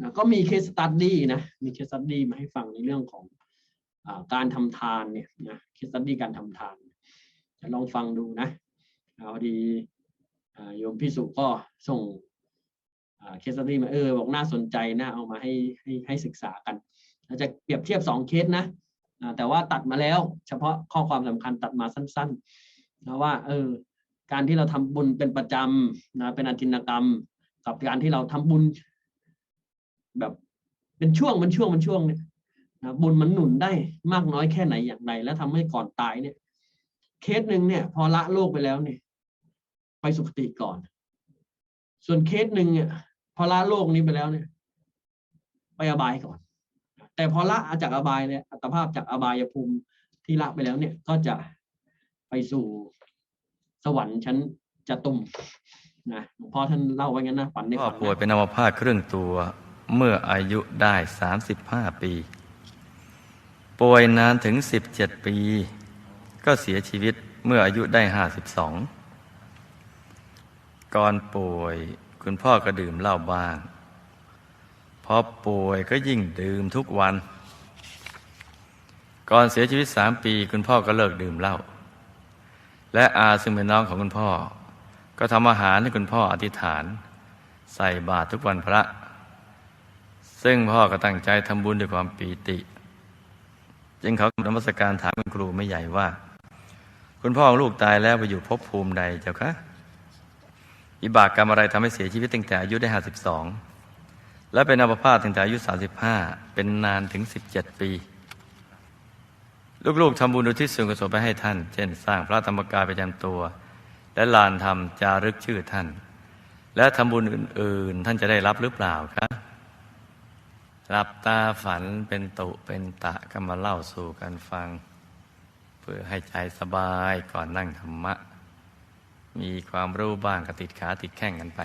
นะก็มีเคสตัดดี้นะมีเคสตัดดี้มาให้ฟังในเรื่องของอการทำทานเนี่ยนะเคสตัดดี้การทำทานจะลองฟังดูนะพอดีโยมพี่สุก็ส่งเคสตัดดี้มาเออบอกน่าสนใจนะเอามาให้ให้ให้ศึกษากันเราจะเปรียบเทียบสองเคสนะแต่ว่าตัดมาแล้ว เฉพาะข้อความสำคัญตัดมาสั้นๆนะว่าเออการที่เราทำบุญเป็นประจำนะเป็นอธินกรรม กับการที่เราทำบุญ แบบเป็นช่วงเป็นช่วงเป็นช่วงเนี่ยนะบุญมันหนุนได้มากน้อยแค่ไหนอย่างไร แล้วทำให้ก่อนตายเนี่ย เคสหนึ่งเนี่ย พอละโลกไปแล้วเนี่ย ไปสุคติก่อน ส่วนเคสหนึ่งเนี่ย พอละโลกนี้ไปแล้วเนี่ย ไปอบายก่อน แต่พอละจากอบายเนี่ยอัตภาพจากอบายภูมิที่ละไปแล้วเนี่ย ก็จะไปสู่สวรรค์ชั้นจะตุ่มนะหลวงพ่อท่านเล่าไว้งั้นนะฝันในฝันป่วยเป็นอัมพาตครึ่งตัว มื่ออายุได้ 35 ปี ป่วยนานถึง 17 ปี ก็เสียชีวิตเมื่ออายุได้ 52 ก่อนป่วยคุณพ่อก็ดื่มเหล้าบ้างพอป่วยก็ยิ่งดื่มทุกวัน ก่อนเสียชีวิตสามปี คุณพ่อก็เลิกดื่มเหล้าและอาซึ่งเป็นน้องของคุณพ่อ ก็ทำอาหารให้คุณพ่ออธิษฐาน ใส่บาตรทุกวันพระ ซึ่งพ่อก็ตั้งใจทำบุญด้วยความปีติ จึงเขานมัสการถามคุณครูไม่ใหญ่ว่า คุณพ่อของลูกตายแล้วไปอยู่ภพภูมิใดเจ้าคะอิบากกรรมอะไรทำให้เสียชีวิตตั้งแต่อายุได้ห้าสิบสองและเป็นอัมพาตตั้งแต่อายุสาสิบห้าเป็นนานถึงสิบเจ็ดปี ลูกๆทำบุญอุทิศส่วนกุศลไปให้ท่าน เช่น สร้างพระธรรมกายประจำตัว และลานทำจารึกชื่อท่าน และทำบุญอื่น ๆ ท่านจะได้รับหรือเปล่าคะ หลับตาฝันเป็นตุเป็นตะก็มาเล่าสู่กันฟัง เพื่อให้ใจสบายก่อนนั่งธรรมะ มีความรู้บ้างก็ติดขาติดแข้งกันไป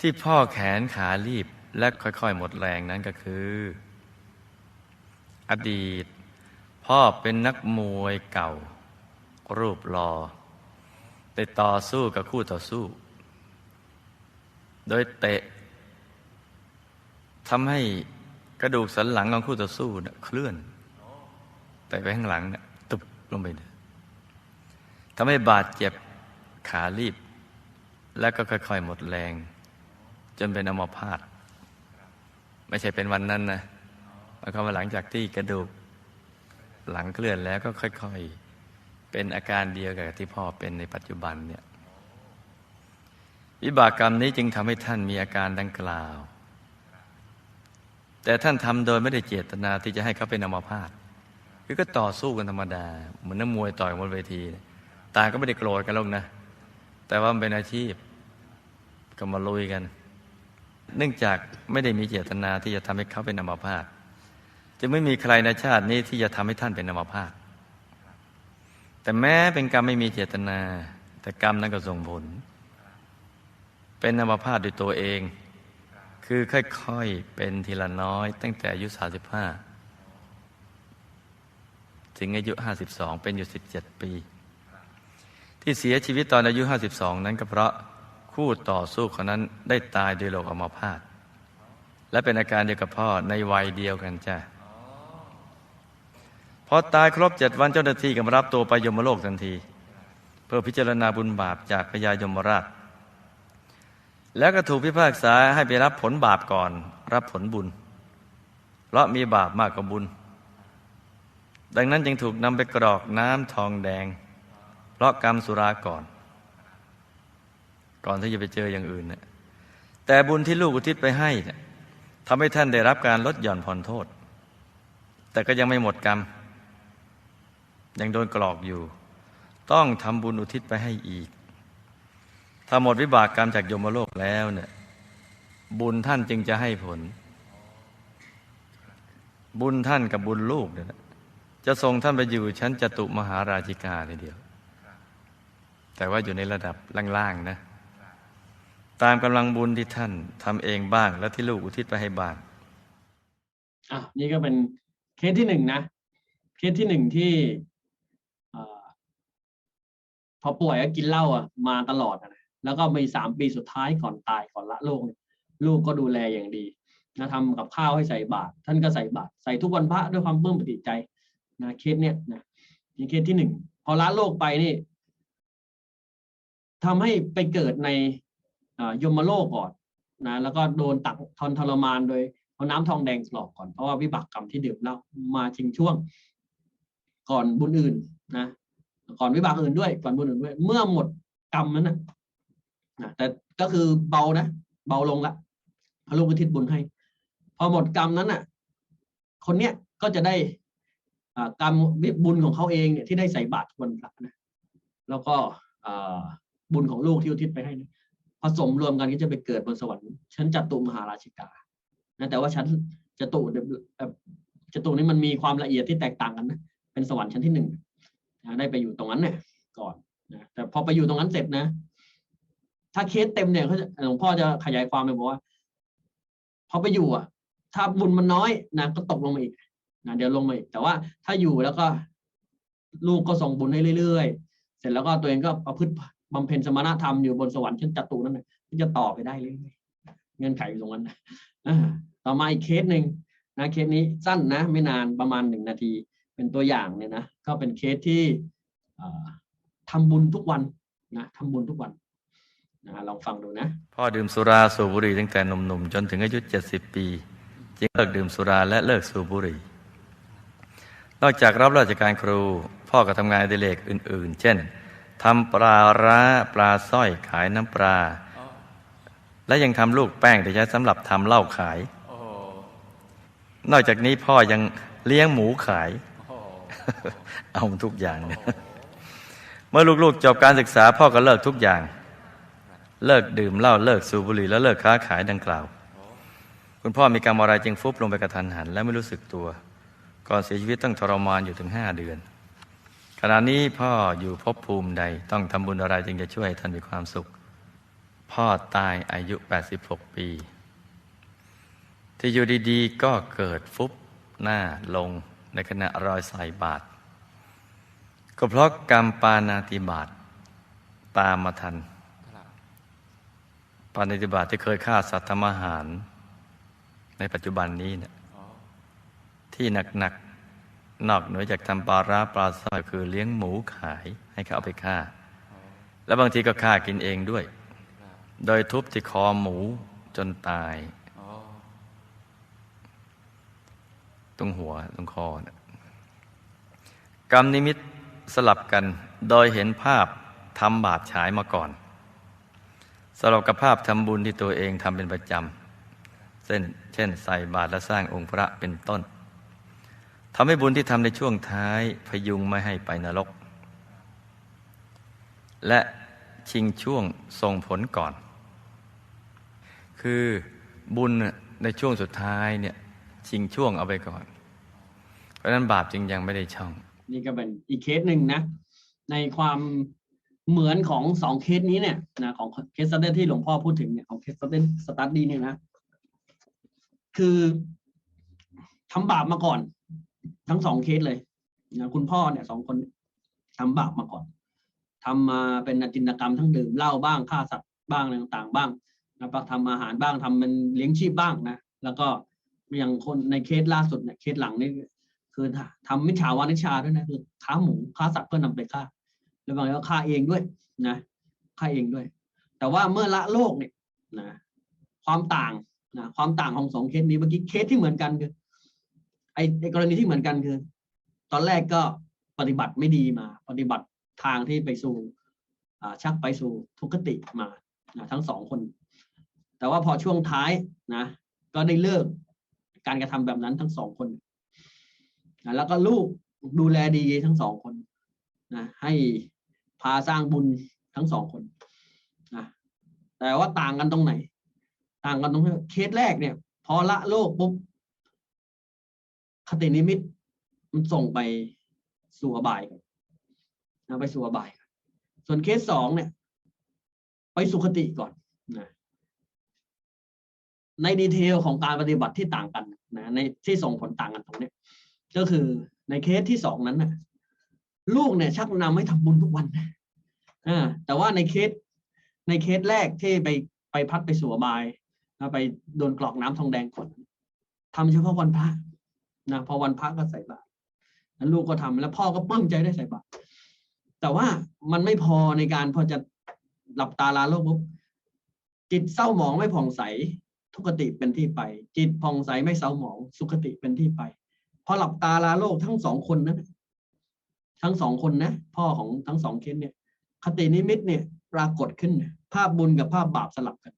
ที่พ่อแขนขารีบและค่อยๆ หมดแรงนั้นก็คือ อดีต พ่อเป็นนักมวยเก่า รูปรอได้ต่อสู้กับคู่ต่อสู้ โดยเตะ ทำให้กระดูกสันหลังของคู่ต่อสู้เนี่ยเคลื่อนเตะไปข้างหลังเนี่ยตุบลงไปเลยทำให้บาดเจ็บขารีบ แล้วก็ค่อยๆหมดแรง จนเป็นอัมพาตไม่ใช่เป็นวันนั้นนะแล้วก็มาหลังจากที่กระดูกหลังเคลื่อนแล้วก็ค่อยๆ เป็นอาการเดียวกับที่พ่อเป็นในปัจจุบันเนี่ยวิบากกรรมนี้จึงทำให้ท่านมีอาการดังกล่าว แต่ท่านทำโดยไม่ได้เจตนาที่จะให้เขาเป็นอัมพาตคือก็ต่อสู้กันธรรมดา เหมือนนักมวยต่อยบนเวที ตาก็ไม่ได้โกรธกันหรอกนะ แต่ว่ามันเป็นอาชีพก็มาลุยกัน เนื่องจากไม่ได้มีเจตนาที่จะทำให้เขาเป็นอัมพาตจะไม่มีใครในชาตินี้ที่จะทำให้ท่านเป็นอัมพาตแต่แม้เป็นกรรมไม่มีเจตนา แต่กรรมนั้นก็ส่งผล เป็นอัมพาตด้วยตัวเอง คือค่อยๆ เป็นทีละน้อย ตั้งแต่อายุ 35 ถึงอายุ 52 เป็นอยู่ 17 ปี ที่เสียชีวิตตอนอายุ 52 นั้นก็เพราะคู่ต่อสู้คนนั้นได้ตายด้วยโรคอัมพาตและเป็นอาการเดียวกับพ่อในวัยเดียวกันจ้ะพอตายครบเจ็ดวันเจ้าหน้าที่ก็มารับตัวไปยมโลกทันที เพื่อพิจารณาบุญบาปจากพญายมราช แล้วก็ถูกพิพากษาให้ไปรับผลบาปก่อน รับผลบุญ เพราะมีบาปมากกว่าบุญ ดังนั้นจึงถูกนำไปกรอกน้ำทองแดง เพราะกรรมสุราก่อน ก่อนที่จะไปเจออย่างอื่นนะแต่บุญที่ลูกอุทิศไปให้เนี่ยทำให้ท่านได้รับการลดหย่อนผ่อนโทษ แต่ก็ยังไม่หมดกรรม ยังโดนกรอกอยู่ ต้องทำบุญอุทิศไปให้อีก ถ้าหมดวิบากกรรมจากยมโลกแล้วเนี่ย บุญท่านจึงจะให้ผล บุญท่านกับบุญลูกเนี่ยนะจะส่งท่านไปอยู่ชั้นจตุมหาราชิกาทีเดียว แต่ว่าอยู่ในระดับล่างๆนะ ตามกำลังบุญที่ท่านทำเองบ้าง และที่ลูกอุทิศไปให้บ้างอะนี่ก็เป็นเคสที่หนึ่งนะ เคสที่หนึ่งที่อพอป่วยก็กินเหล้าอะมาตลอดนะ แล้วก็มีสามปีสุดท้ายก่อนตายก่อนละโลกเนี่ยลูกก็ดูแลอย่างดีนะทำกับข้าวให้ใส่บาตรท่านก็ใส่บาตรใส่ทุกวันพระด้วยความปลื้มปิติใจนะเคสเนี้ยนะนี่เคสที่หนึ่งพอละโลกไปนี่ทำให้ไปเกิดในยมโลกก่อนนะแล้วก็โดนตักทนทรมานโดยเอาน้ำทองแดงหลอกก่อนเพราะว่าวิบากกรรมที่ดื่มเหล้ามาชิงช่วง ก่อนบุญอื่นนะก่อนวิบากอื่นด้วยก่อนบุญอื่นด้วย เมื่อหมดกรรมนั้นนะ นะแต่ก็คือเบานะเบาลงละพระลูกอุทิศบุญให้ พอหมดกรรมนั้นน่ะ คนเนี้ยก็จะได้กรรมวิบุญของเขาเองเนี่ยที่ได้ใส่บาตรทุกวันพระนะแล้วก็บุญของลูกที่อุทิศไปให้นี่ยผสมรวมกันก็จะไปเกิดบนสวรรค์ชั้นจตุมหาราชิกานะแต่ว่าชั้นจตุนี่ยเอ่อจตุนี้มันมีความละเอียดที่แตกต่างกันนะเป็นสวรรค์ชั้นที่หนึ่งได้ไปอยู่ตรงนั้นเนี่ยก่อนนะแต่พอไปอยู่ตรงนั้นเสร็จนะ ถ้าเคสเต็มเนี่ยเขาจะหลวงพ่อจะขยายความไปบอกว่าพอไปอยู่อะ ถ้าบุญมันน้อยนะก็ตกลงมาอีกนะเดี๋ยวลงมาอีกแต่ว่าถ้าอยู่แล้วก็ ลูกก็ส่งบุญให้เรื่อยๆ เสร็จแล้วก็ตัวเองก็ประพฤติบำเพ็ญสมณธรรมอยู่บนสวรรค์ชั้นจตุนั่นแหละที่จะต่อไปได้เรื่อยๆเงื่อนไขอยู่ตรงนั้นนะต่อมาอีกเคสหนึ่งนะเคสนี้สั้นนะ ไม่นานประมาณหนึ่งนาที เป็นตัวอย่างเนี่ยนะก็เป็นเคสที่อ่าทำบุญทุกวันนะทำบุญทุกวัน นะลองฟังดูนะ พ่อดื่มสุราสูบบุหรี่ตั้งแต่หนุ่มๆ จนถึงอายุ 70 ปี จึงเลิกดื่มสุราและเลิกสูบบุหรี่ นอกจากรับราชการครู พ่อก็ทำงานอดิเรกอื่น ๆ เช่นทำปลาร้าปลาสร้อยขายน้ำปลา และยังทำลูกแป้งที่ใช้สำหรับทำเหล้าขาย นอกจากนี้พ่อยังเลี้ยงหมูขาย เอาทุกอย่าง เมื่อลูกๆจบการศึกษาพ่อก็เลิกทุกอย่าง เลิกดื่มเหล้าเลิกสูบบุหรี่แล้วเลิกค้าขายดังกล่าว คุณพ่อมีกรรมอะไรจึงฟุบลงไปกระทันหัน และไม่รู้สึกตัว ก่อนเสียชีวิตต้องทรมานอยู่ถึงห้าเดือน ขณะนี้พ่ออยู่ภพภูมิใดต้องทำบุญอะไรจึงจะช่วยท่านมีความสุข พ่อตายอายุ 86 ปี ที่อยู่ดีๆ ก็เกิดฟุบหน้าลงในขณะรอยใส่บาตรก็เพราะกรรมปานาติบาตตามมาทัน ปานาติบาตที่เคยฆ่าสัตว์ทำอาหาร ในปัจจุบันนี้เนี่ยที่หนักๆนอกเหนือจากทำปลาร้าปลาสร้อยคือเลี้ยงหมูขายให้เขาเอาไปฆ่า แล้วบางทีก็ฆ่ากินเองด้วย โดยทุบที่คอหมูจนตายตรงหัวตรงคอนะกรรมนิมิตสลับกัน โดยเห็นภาพทำบาปฉายมาก่อน สลับกับภาพทำบุญที่ตัวเองทำเป็นประจำเช่นเช่นใส่บาตรและสร้างองค์พระเป็นต้นทำให้บุญที่ทำในช่วงท้ายพยุงไม่ให้ไปนรก และชิงช่วงส่งผลก่อน คือบุญในช่วงสุดท้ายเนี่ยชิงช่วงเอาไปก่อน เพราะนั้นบาปจึงยังไม่ได้ช่อง นี่ก็เป็นอีกเคสหนึ่งนะ ในความ เหมือนของสองเคสนี้เนี่ยนะของเคสสตัดที่หลวงพ่อพูดถึงเนี่ยของเคสสตัดสตัดดี้เนี่ยนะ คือทำบาปมาก่อน ทั้งสองเคสเลยนะคุณพ่อเนี่ยสองคนทำบาปมาก่อนทำมาเป็นจินตกรรมทั้งดื่มเหล้าบ้างฆ่าสัตว์บ้างอะไรต่างๆ บ้างแล้วก็ทำอาหารบ้างทำเป็นเลี้ยงชีพบ้างนะแล้วก็อย่างคนในเคสล่าสุดเนี่ยเคสหลังนี่คือทำมิจฉาวานิชาด้วยนะคือค้าหมูค้าสัตว์เพื่อนำไปฆ่า แล้วบางทีก็ฆ่าเองด้วยนะฆ่าเองด้วย แต่ว่าเมื่อละโลกเนี่ยนะความต่างนะความต่างของสองเคสนี้เมื่อกี้เคสที่เหมือนกันคือไอ้ไอกรณีที่เหมือนกันคือ ตอนแรกก็ปฏิบัติไม่ดีมา ปฏิบัติทางที่ไปสู่อ่าชักไปสู่ทุกขติมานะทั้งสองคน แต่ว่าพอช่วงท้ายนะ ก็ได้เลิกการกระทำแบบนั้นทั้งสองคนนะแล้วก็ลูกดูแลดีทั้งสองคนนะให้าสร้างบุญทั้งสองคนนะแต่ว่าต่างกันตรงไหน ต่างกันตรงที่เคสแรกเนี่ย พอละโลกปุ๊บคตินิมิตมันส่งไปสู่อบายก่อนนะไปสู่อบายก่อนส่วนเคสสองเนี่ย ไปสุคติก่อนนะในดีเทลของการปฏิบัติที่ต่างกันนะในที่ส่งผลต่างกันตรงนี้ก็คือในเคสที่สองนั้นน่ะ ลูกเนี่ยชักนำให้ทำบุญทุกวันอ่าแต่ว่าในเคสในเคสแรกที่ไปไปพัดไปสู่อบายนะไปโดนกรอกน้ำทองแดงก่อนทำเฉพาะวันพระนะพอวันพระก็ใส่บาตรลูกก็ทำแล้วพ่อก็ปลื้มใจได้ใส่บาตรแต่ว่ามันไม่พอในการพอจะหลับตาลาโลกปุ๊บจิตเศร้าหมองไม่ผ่องใสทุกติเป็นที่ไป จิตผ่องใสไม่เศร้าหมอง สุขติเป็นที่ไป พอหลับตาลาโลกทั้งสองคนนั้น ทั้งสองคนนะ พ่อของทั้งสองเคสเนี่ย คตินิมิตเนี่ยปรากฏขึ้น ภาพบุญกับภาพบาปสลับกัน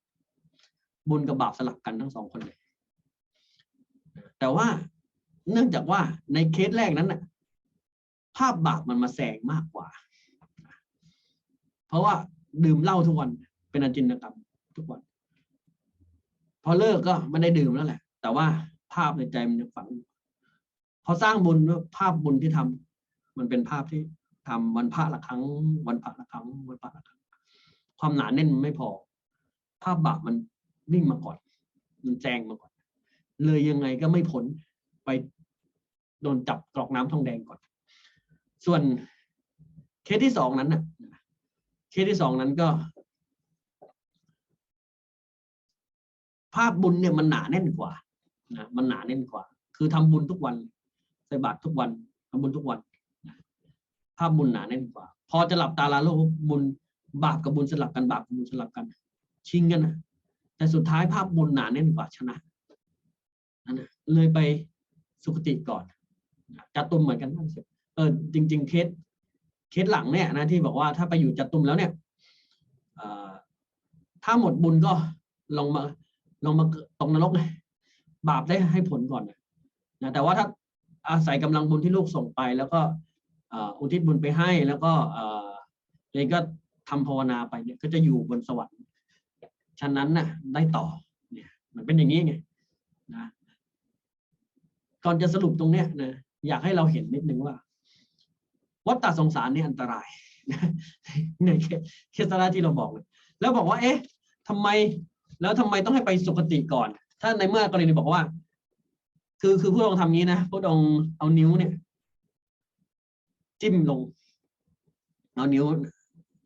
บุญกับบาปสลับกันทั้งสองคนเลยแต่ว่าเนื่องจากว่าในเคสแรกนั้นน่ะ ภาพบาปมันมาแสงมากกว่า เพราะว่าดื่มเหล้าทุกวันเป็นอาจินกรรมทุกวัน พอเลิกก็ไม่ได้ดื่มแล้วแหละ แต่ว่าภาพในใจมันยังฝัง พอสร้างบุญด้วยภาพบุญที่ทำ มันเป็นภาพที่ทำวันพระละครั้ง วันพระละครั้งวันพระละครั้ง ความหนาแน่นไม่พอ ภาพบาปมันวิ่งมาก่อน มันแจงมาก่อน เลยยังไงก็ไม่พ้นไปโดนจับกรอกน้ำทองแดงก่อน ส่วนเคสที่สองนั้นน่ะเคสที่สองนั้นก็ ภาพบุญเนี่ยมันหนาแน่นกว่านะมันหนาแน่นกว่า คือทำบุญทุกวันใส่บาตรทุกวันทำบุญทุกวัน ภาพบุญหนาแน่นกว่า พอจะหลับตาลาโลกบุญบาปกับบุญสลับกันบาปกับบุญสลับกัน ชิงกันนะแต่สุดท้ายภาพบุญหนาแน่นกว่าชนะนั่นนะเลยไปสุคติก่อนจัตุมเหมือนกันนั่นสิเออจริง ๆ เคสเคสหลังเนี่ยนะที่บอกว่าถ้าไปอยู่จัตุมแล้วเนี่ยอถ้าหมดบุญก็ลงมาลงมาตกนรกเลยบาปได้ให้ผลก่อนนะแต่ว่าถ้าอาศัยกำลังบุญที่ลูกส่งไป แล้วก็ อุทิศบุญไปให้แล้วก็เอ่อเองก็ทำภาวนาไปเนี่ยก็จะอยู่บนสวรรค์ฉะนั้นน่ะได้ต่อเนี่ยมันเป็นอย่างนี้ไงนะก่อนจะสรุปตรงเนี้ยนะอยากให้เราเห็นนิดนึงว่า วัฏฏะสงสารนี่อันตรายนะในเคสเคสราที่เราบอกเลยแล้วบอกว่าเอ๊ะทำไมแล้วทำไมต้องให้ไปสุคติก่อน ถ้าในเมื่อกรณีบอกว่า คือคือผู้องค์ทำนี้นะผู้องค์เอานิ้วเนี่ย จิ้มลง เอานิ้ว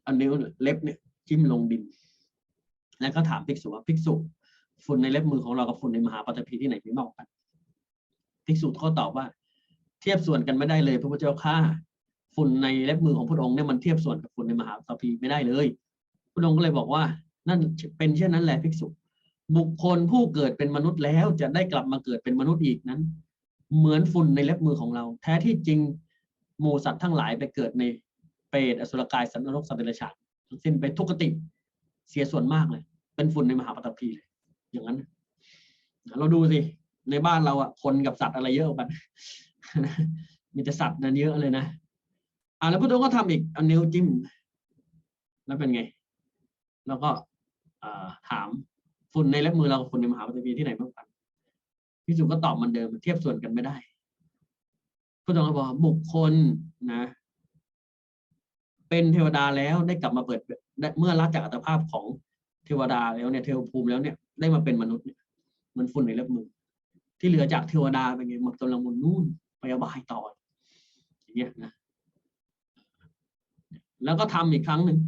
เอานิ้วเล็บเนี่ยจิ้มลงดิน แล้วก็ถามภิกษุว่าภิกษุฝุ่นในเล็บมือของเรากับฝุ่นในมหาปฐพีที่ไหนมีมากกว่ากันภิกษุก็ตอบว่า เทียบส่วนกันไม่ได้เลย พระพุทธเจ้าข้าฝุ่นในเล็บมือของพระองค์เนี่ยมันเทียบส่วนกับฝุ่นในมหาปฐพีไม่ได้เลย พระองค์ก็เลยบอกว่า นั่นเป็นเช่นนั้นแหละภิกษุ บุคคลผู้เกิดเป็นมนุษย์แล้วจะได้กลับมาเกิดเป็นมนุษย์อีกนั้น เหมือนฝุ่นในเล็บมือของเรา แท้ที่จริง หมูสัตว์ทั้งหลายไปเกิดในเปรตอสุรกายสัตว์นรกสัตว์เดรัจฉานทั้งสิ้นไปทุกขติเสียส่วนมากเลย เป็นฝุ่นในมหาปฐพีเลย อย่างนั้น เราดูสิ ในบ้านเราอะคนกับสัตว์อะไรเยอะกันมีแต่สัตว์นั้นเยอะเลยนะอ่าแล้วพระองค์ก็ทำอีกเอานิ้วจิ้ม แล้วเป็นไง แล้วก็อถามฝุ่นในเล็บมือเรากับฝุ่นในมหาปฐพีที่ไหนมากกว่ากันพิสุก็ตอบเหมันเดิมเทียบส่วนกันไม่ได้ พระองค์บอกว่าบุคคลนะ เป็นเทวดาแล้วได้กลับมาเปิดเมื่อละจากอัตภาพของเทวดาแล้วเนี่ยเทวภูมิแล้วเนี่ยได้มาเป็นมนุษย์เนี่ยมันฝุ่นในเล็บมือ ที่เหลือจากเทวดาเป็นไงหมดกำลังบุญนู่นไปอบายต่ออย่างเงี้ยนะแล้วก็ทำอีกครั้งหนึ่ง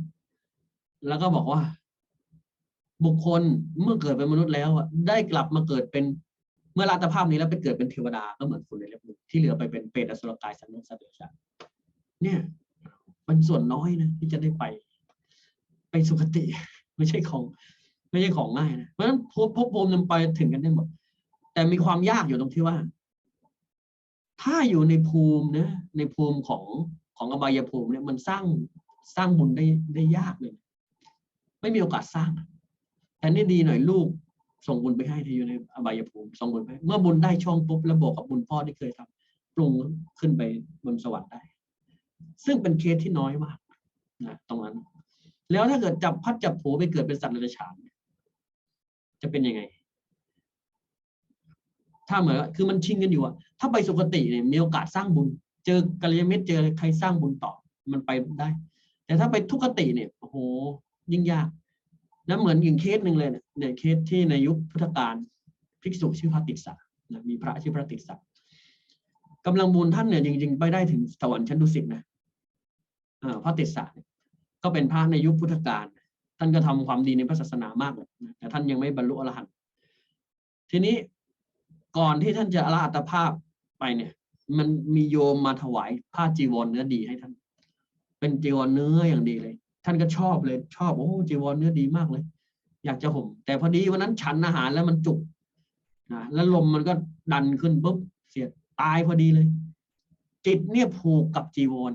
แล้วก็บอกว่า บุคคลเมื่อเกิดเป็นมนุษย์แล้วอะได้กลับมาเกิดเป็นเมื่อละอัตภาพนี้แล้วไปเกิดเป็นเทวดาก็เหมือน ที่เหลือไปเป็นเปรตอสุรกายสันนิสัตว์เดรัจฉานเนี่ยมันส่วนน้อยนะที่จะได้ไป ไปสุคติ ไม่ใช่ของ ไม่ใช่ของง่ายนะเพราะฉะนั้นพภพภูมิมันไปถึงกันได้หมด แต่มีความยากอยู่ตรงที่ว่า ถ้าอยู่ในภูมินะในภูมิของของอบายภูมิเนี่ยมันสร้างสร้างบุญได้ได้ยากเลยไม่มีโอกาสสร้างแต่นี่ดีหน่อยลูกส่งบุญไปให้ที่อยู่ในอบายภูมิส่งบุญไปเมื่อบุญได้ช่องปุ๊บแล้วบวกกับบุญพ่อที่เคยทำ ปรุงขึ้นไปบนสวรรค์ได้ ซึ่งเป็นเคสที่น้อยมากนะตรงนั้น แล้วถ้าเกิดจับพัดจับผูไปเกิดเป็นสัตว์เดรัจฉาน จะเป็นยังไง ถ้าเหมือนคือมันชิงกันอยู่อะถ้าไปสุคติเนี่ยมีโอกาสสร้างบุญ เจอกัลยาณมิตรเจอใครสร้างบุญต่อมันไปได้ แต่ถ้าไปทุกขติเนี่ยโอ้โหยิ่งยากนะเหมือนอย่างเคสหนึ่งเลยเนี่ยเนี่ยเคสที่ในยุคพุทธกาลภิกษุชื่อพระติสสะนะมีพระชื่อพระติสสะ กำลังบุญท่านเนี่ยจริงๆไปได้ถึงสวรรค์ชั้นดุสิตนะพระติสสะเนี่ยก็เป็นพระในยุคพุทธกาลท่านก็ทำความดีในพระศาสนามากเลยแต่ท่านยังไม่บรรลุอรหันต์ทีนี้ก่อนที่ท่านจะละอัตภาพไปเนี่ย มันมีโยมมาถวายผ้าจีวรเนื้อดีให้ท่าน เป็นจีวรเนื้ออย่างดีเลย ท่านก็ชอบเลยชอบโอ้จีวรเนื้อดีมากเลย อยากจะห่มแต่พอดีวันนั้นฉันอาหารแล้วมันจุกนะแล้วลมมันก็ดันขึ้นปุ๊บเสีย ตายพอดีเลย จิตเนี่ยผูกกับจีวร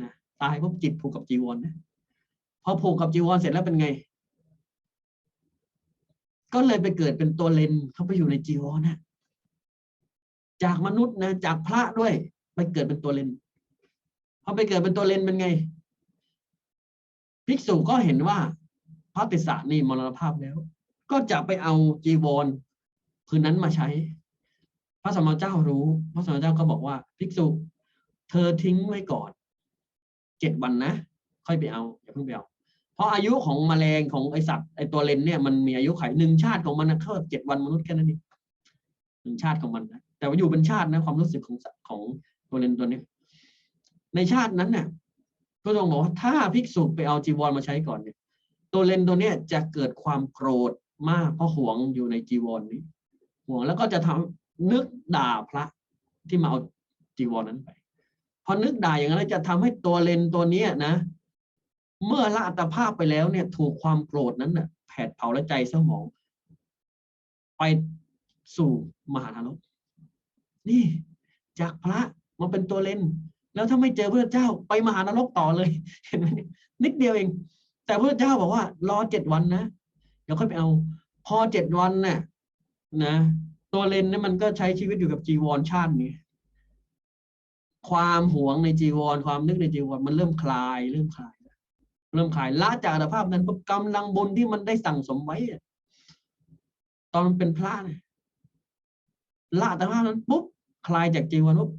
นะตายปุ๊บจิตผูกกับจีวรนะพอผูกกับจีวรเสร็จแล้วเป็นไง ก็เลยไปเกิดเป็นตัวเลนเข้าไปอยู่ในจีวรนะจากมนุษย์นะจากพระด้วยไปเกิดเป็นตัวเลนพอไปเกิดเป็นตัวเลนเป็นไงภิกษุก็เห็นว่าพระติสสะนี่มรณภาพแล้ว ก็จะไปเอาจีวรคืนนั้นมาใช้ ระสมมาเจ้ารู้ พระสมมาเจ้าก็บอกว่าภิกษุ เธอทิ้งไว้ก่อนเจ็ดวันนะ ค่อยไปเอาอย่าเพิ่งไปเอาเพราะอายุของแมลงของไอสัตว์ไอตัวเลนเนี่ยมันมีอายุไขหนึ่งชาติของมันนะแค่เจ็ดวันมนุษย์แค่นั้นเองหนึ่งชาติของมันนะแต่ว่าอยู่เป็นชาตินะความรู้สึกของของตัวเลนตัวนี้ ในชาตินั้นเนี่ยพระองค์บอกว่าถ้าภิกษุไปเอาจีวรมาใช้ก่อนเนี่ย ตัวเลนตัวเนี้ยจะเกิดความโกรธมากเพราะหวงอยู่ในจีวรนี้หวงแล้วก็จะทำ นึกด่าพระที่มาเอาจีวรนั้นไป พอนึกด่าอย่างนั้นจะทำให้ตัวเลนตัวเนี้ยนะ เมื่อละอัตภาพไปแล้วเนี่ย ถูกความโกรธนั้นน่ะแผดเผาและใจเศร้าหมอง ไปสู่มหานรกนี่ จากพระมาเป็นตัวเลนแล้วถ้าไม่เจอพระเจ้าไปมหานรกต่อเลย เห็นไหมนิดเดียวเอง แต่พระเจ้าบอกว่า รอเจ็ดวันนะเดี๋ยวค่อยไปเอา พอเจ็ดวันน่ะนะ ตัวเลนเนี่ยมันก็ใช้ชีวิตอยู่กับจีวรชาตินี้ความหวงในจีวร ความนึกในจีวรมันเริ่มคลาย เริ่มคลาย เริ่มคลายละจากอัตภาพนั้นปุ๊บกำลังบุญที่มันได้สั่งสมไว้ตอนมันเป็นพระเนี่ยละอัตภาพนั้นปุ๊บคลายจากจีวรปุ๊บ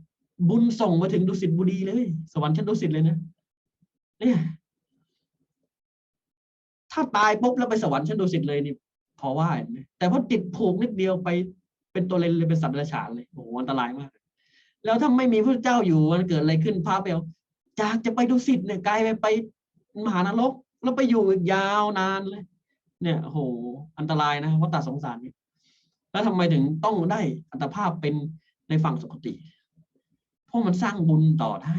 บุญส่งมาถึงดุสิตบุรีเลย สวรรค์ชั้นดุสิตเลยนะเนี่ยถ้าตายปุ๊บแล้วไปสวรรค์ชั้นดุสิตเลยนี่พอว่าเห็นไหมแต่พอติดผูกนิดเดียวไป เป็นตัวเลนเลยเป็นสัตว์เดรัจฉานเลยโอ้โหอันตรายมาก แล้วถ้าไม่มีพระเจ้าอยู่มันเกิดอะไรขึ้นพระไปเอาจากจะไปดุสิตเนี่ยกลายไปไปมหานรกแล้วไปอยู่อีกยาวนานเลย เนี่ยโอ้โหอันตรายนะวัฏฏะสงสารนี่แล้วทำไมถึงต้องได้อัตภาพเป็นในฝั่งสุคติ เพราะมันสร้างบุญต่อได้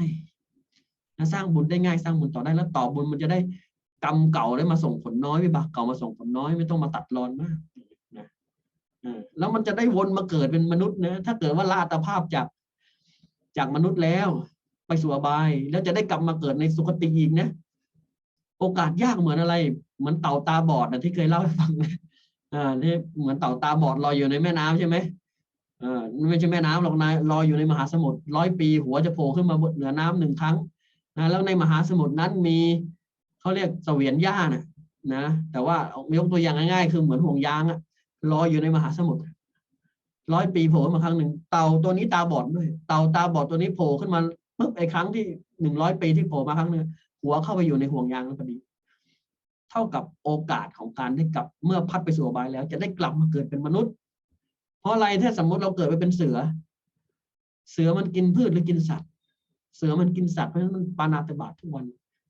นะสร้างบุญได้ง่ายสร้างบุญต่อได้แล้วต่อบุญมันจะได้กรรมเก่าได้มาส่งผลน้อยวิบากเก่ามาส่งผลน้อยไม่ต้องมาตัดรอนมาก แล้วมันจะได้วนมาเกิดเป็นมนุษย์นะถ้าเกิดว่าละอัตภาพจากจากมนุษย์แล้ว ไปสู่อบาย แล้วจะได้กลับมาเกิดในสุคติอีกนะโอกาสยากเหมือนอะไร เหมือนเต่าตาบอดนะที่เคยเล่าให้ฟังนะอ่าที่เหมือนเต่าตาบอดลอยอยู่ในแม่น้ำใช่ไหมเออไม่ใช่แม่น้ำหรอกนะลอยอยู่ในมหาสมุทรร้อยปีหัวจะโผล่ขึ้นมาบนเหนือน้ำหนึ่งครั้งนะแล้วในมหาสมุทรนั้นมีเขาเรียกเสวียนหญ้านะนะแต่ว่ายกตัวอย่างง่ายๆ คือเหมือนห่วงยางอะ ลอยอยู่ในมหาสมุทรร้อยปีโผล่มาครั้งหนึ่งเต่าตัวนี้ตาบอดด้วย เต่าตาบอดตัวนี้โผล่ขึ้นมาปุ๊บไอ้ครั้งที่หนึ่งร้อยปีที่โผล่มาครั้งหนึ่งหัวเข้าไปอยู่ในห่วงยางนั้นพอดี เท่ากับโอกาสของการได้กลับเมื่อพัดไปสู่อบายแล้ว จะได้กลับมาเกิดเป็นมนุษย์ เพราะอะไรถ้าสมมติเราเกิดไปเป็นเสือ เสือมันกินพืชหรือกินสัตว์ เสือมันกินสัตว์เพราะฉะนั้นมันปานาติบาตทุกวัน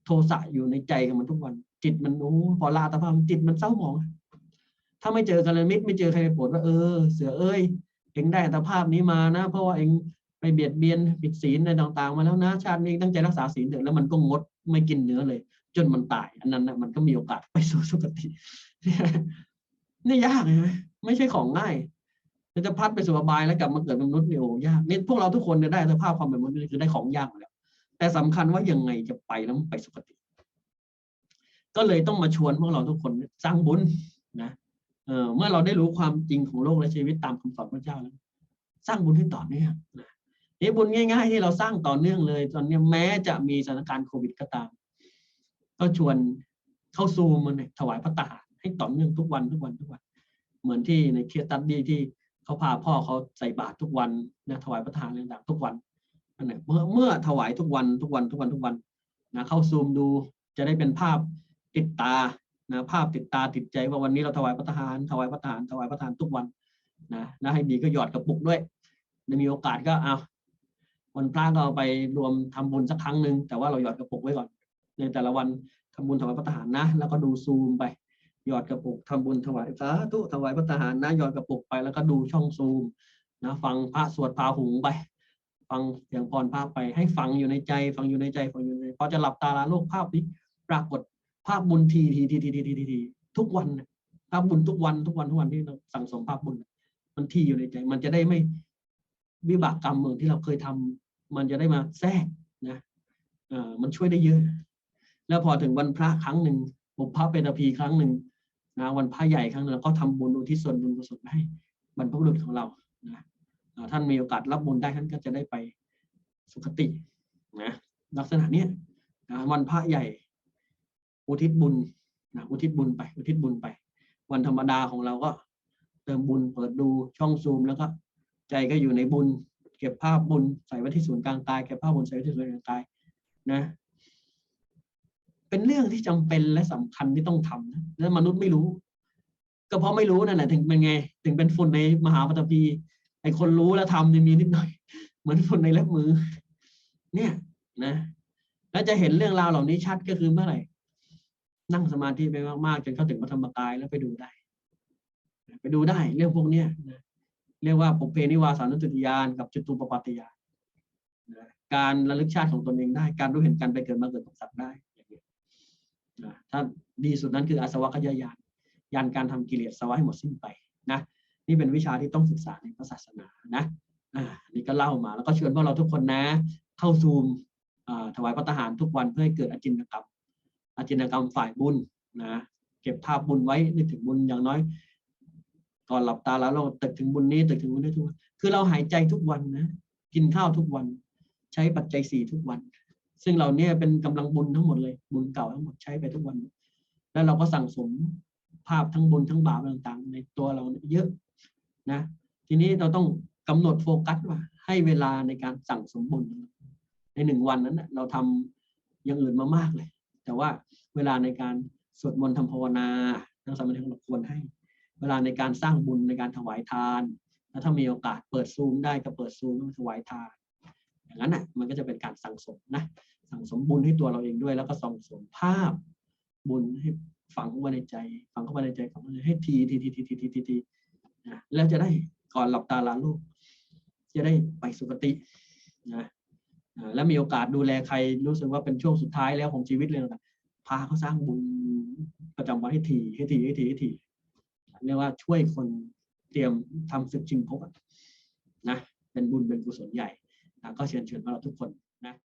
โทสะอยู่ในใจของมันทุกวัน จิตมันโอ้พอลาตาพามจิตมันเศร้าหมอง ถ้าไม่เจอกันเลยมิตรไม่เจอใครไปโปรดว่าเออเสือเอ้ยเองได้อัตภาพนี้มานะ เพราะว่าเองไปเบียดเบียนผิดศีลในต่างๆ มาแล้วนะชาตินี้ตั้งใจรักษาศีลเถอะแล้วมันก็งดไม่กินเนื้อเลย จนมันตายอันนั้นนะมันก็มีโอกาสไปสู่สุคตินี่ยากใช่ไหมไม่ใช่ของง่ายจะพัดไปสู่อบายแล้วกลับมาเกิดเป็นมนุษย์เนี่ยโอ้ยากนี่พวกเราทุกคนเนี่ยได้สภาพความเป็นมนุษย์นี่คือได้ของยากแล้ว แต่สำคัญว่ายังไงจะไปแล้วไปสุคติ ก็เลยต้องมาชวนพวกเราทุกคนสร้างบุญนะ เออเมื่อเราได้รู้ความจริงของโลกและชีวิตตามคำสอนพระเจ้าแล้วสร้างบุญให้ต่อเนื่องนะนี่บุญง่าย ๆ ที่เราสร้างต่อเนื่องเลย ตอนนี้แม้จะมีสถานการณ์โควิดก็ตาม ก็ชวนเข้าซูมมันถวายพระตาหารให้ต่อเนื่องทุกวันทุกวันทุกวัน เหมือนที่ในเคสตัดดี้ที่เขาพาพ่อเขาใส่บาตรทุกวันนะถวายพระทานต่างๆทุกวันนั่นแหละเมื่อเมื่อถวายทุกวันทุกวันทุกวันทุกวันนะเข้าซูมดูจะได้เป็นภาพติดตา นะภาพติดตาติดใจว่าวันนี้เราถวายพระทานถวายพระทานถวายพระทานทุกวันนะนะให้ดีก็หยอดกระปุกด้วยในมีโอกาสก็เอาวันพระก็เอาไปรวมทำบุญสักครั้งหนึ่งแต่ว่าเราหยอดกระปุกไว้ก่อน ในแต่ละวันทำบุญถวายพระทารนะ แล้วก็ดูซูมไปหยอดกระปุกทำบุญถวายสาธุถวายพระทารนะหยอดกระปุกไปแล้วก็ดูช่องซูมนะฟังพระสวดพาหุงไป ฟังเสียงพรพระไปให้ฟังอยู่ในใจ ฟังอยู่ในใจฟังอยู่ในพอจะหลับตาลาโลกภาพนี้ปรากฏ ภาพบุญทีทีทีทีทีทีทีทุกวันภาพบุญทุกวันทุกวันทุกวันที่เราสั่งสมภาพบุญมันทีอยู่ในใจ มันจะได้ไม่วิบากกรรมเหมือนที่เราเคยทำ มันจะได้มาแทรกนะมันช่วยได้เยอะ แล้วพอถึงวันพระครั้งหนึ่งผมพระเป็นอภีครั้งหนึ่งนะวันพระใหญ่ครั้งหนึ่งก็ทำบุญอุทิศส่วนบุญกุศลให้บรรพบุรุษของเรานะท่านมีโอกาสรับบุญได้ท่านก็จะได้ไปสุคตินะลักษณะเนี้ยนะวันพระใหญ่ อุทิศบุญนะอุทิศบุญไป อุทิศบุญไป วันธรรมดาของเราก็เติมบุญเปิดดูช่องซูมแล้วก็ใจก็อยู่ในบุญ เก็บภาพบุญใส่ไว้ที่ศูนย์กลางกายเก็บภาพบุญใส่ไว้ที่ศูนย์กลางกายนะ เป็นเรื่องที่จำเป็นและสำคัญที่ต้องทำนะแล้วมนุษย์ไม่รู้ ก็เพราะไม่รู้นั่นแหละถึงเป็นไง ถึงเป็นฝุ่นในมหาปฐพีไอคนรู้แล้วทำเนี่ยมีนิดหน่อย เหมือนฝุ่นในเล็บมือ เนี่ยนะแล้วจะเห็นเรื่องราวเหล่านี้ชัดก็คือเมื่อไหร่ นั่งสมาธิไปมากๆจนเข้าถึงพระธรรมกายแล้วไปดูได้ ไปดูได้เรื่องพวกเนี้ยนะเรียกว่าปุเพนิวาสานุติญาณกับจุตูปปาติญาณนะการระลึกชาติของตนเองได้ การรู้เห็นการไปเกิดมาเกิดของสัตว์ได้อย่างเงี้ยนะถ้าดีสุดนั้นคืออาสวะขยายานยานการทำกิเลสสวะให้หมดสิ้นไปนะนี่เป็นวิชาที่ต้องศึกษาในพระศาสนานะอ่านี่ก็เล่ามาแล้วก็เชิญพวกเราทุกคนนะ เข้าซูมถวายพระทหารทุกวันเพื่อให้เกิดอจินตกรรม อาจินกรรมฝ่ายบุญนะเก็บภาพบุญไว้นึกถึงบุญอย่างน้อยก่อนหลับตาแล้วเราตึกถึงบุญนี้ตึกถึงบุญนี้ทุกวันคือเราหายใจทุกวันนะกินข้าวทุกวัน ใช้ปัจจัยสี่ทุกวัน ซึ่งเราเนี่ยเป็นกำลังบุญทั้งหมดเลย บุญเก่าทั้งหมดใช้ไปทุกวัน แล้วเราก็สั่งสมภาพทั้งบุญทั้งบาปต่างๆ ในตัวเราเยอะนะ ทีนี้เราต้องกำหนดโฟกัสว่า ให้เวลาในการสั่งสมบุญในหนึ่งวันนั้นนะเราทำอย่างอื่นมามากเลย แต่ว่าเวลาในการสวดมนต์ทำภาวนาทั้งสามเณรควรให้ เวลาในการสร้างบุญในการถวายทาน แล้วถ้ามีโอกาสเปิดซูมได้ก็เปิดซูมถวายทาน อย่างนั้นอะมันก็จะเป็นการสั่งสมนะสั่งสมบุญให้ตัวเราเองด้วย แล้วก็ส่งสมภาพบุญให้ฝังเข้ามาในใจ ฝังเข้ามาในใจของเข้ามาให้ทีทีทีทีทีทีทีนะแล้วจะได้ก่อนหลับตาลาลูกจะได้ไปสุคตินะ แล้วมีโอกาสดูแลใครรู้สึกว่าเป็นช่วงสุดท้ายแล้วของชีวิตเลยนะพาเขาสร้างบุญประจำวันให้ทีให้ทีให้ทีให้ทีเรียกว่าช่วยคนเตรียมทำศึกชิงพบนะเป็นบุญเป็นกุศลใหญ่นะก็เชิญชวนพวกเราทุกคน